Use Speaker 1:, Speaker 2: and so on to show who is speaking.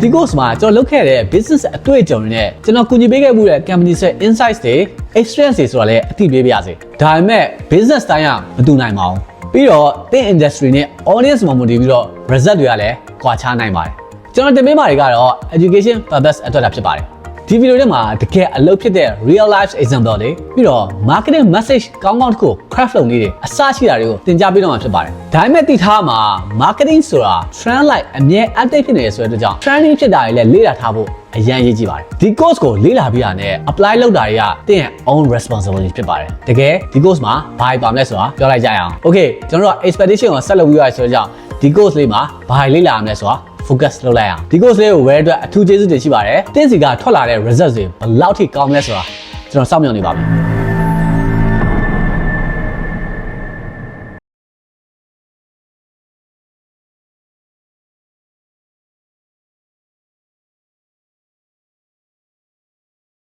Speaker 1: ဒီ course မှာကျွန်တော်လုပ်ခဲ့တဲ့ business အတွေ့အကြုံတွေနဲ့ကျွန်တော်ကူညီပေးခဲ့မှုတဲ့ company ဆက် insights တွေ experience တွေဆိုတာလည်းအသိပေးပါရစေဒါပေမဲ့ business တိုင်းကမတူနိုင်ပါဘူးပြီးတော့တဲ့ industry နဲ့ audience မှာမူတည်ပြီးတော့ result တွေကလည်းကွာခြားနိုင်ပါတယ်ကျွန်တော်တင်ပေးမှာတွေကတော့ education purpose အတွက်တာဖြစ်ပါတယ် ဒီဗီဒီယိုထဲမှာတကယ်အလုပ်ဖြစ်တဲ့ real life example တွေပြီးတော့ marketing message ကောင်းကောင်းတစ်ခု craft လုပ်နေတယ်အစရှိတာတွေကိုသင်ကြားပေးတော့မှာဖြစ်ပါတယ်ဒါပေမဲ့သိထားမှာ marketing ဆိုတာ trend like အမြဲ update ဖြစ်နေရဆိုတဲ့အတွက်ကြောင့် trending ဖြစ်တာတွေလည်းလေ့လာထားဖို့အရန်ရေးကြည့်ပါတယ်ဒီ course ကိုလေ့လာပြီးတာနဲ့ apply လုပ်တာတွေကသင်ရဲ့ own responsibility ဖြစ်ပါတယ်တကယ်ဒီ course မှာဘာတွေပါမလဲဆိုတာပြောလိုက်ကြရအောင် okay ကျွန်တော်တို့က expectation ကိုဆက်လုပ်ပြီးရဆိုတော့ကြောင့်ဒီ course လေးမှာဘာတွေလေ့လာရမလဲဆိုတာ focus လုပ်လိုက်အောင်ဒီ course လေးကိုဝယ်အတွက်အထူးကျေးဇူးတင်ရှိပါတယ်တင်းစီကထွက်လာတဲ့ results တွေဘယ်လောက်ထိကောင်းမလဲဆိုတာကျွန်တော်စောင့်မျှော်နေပါပြီ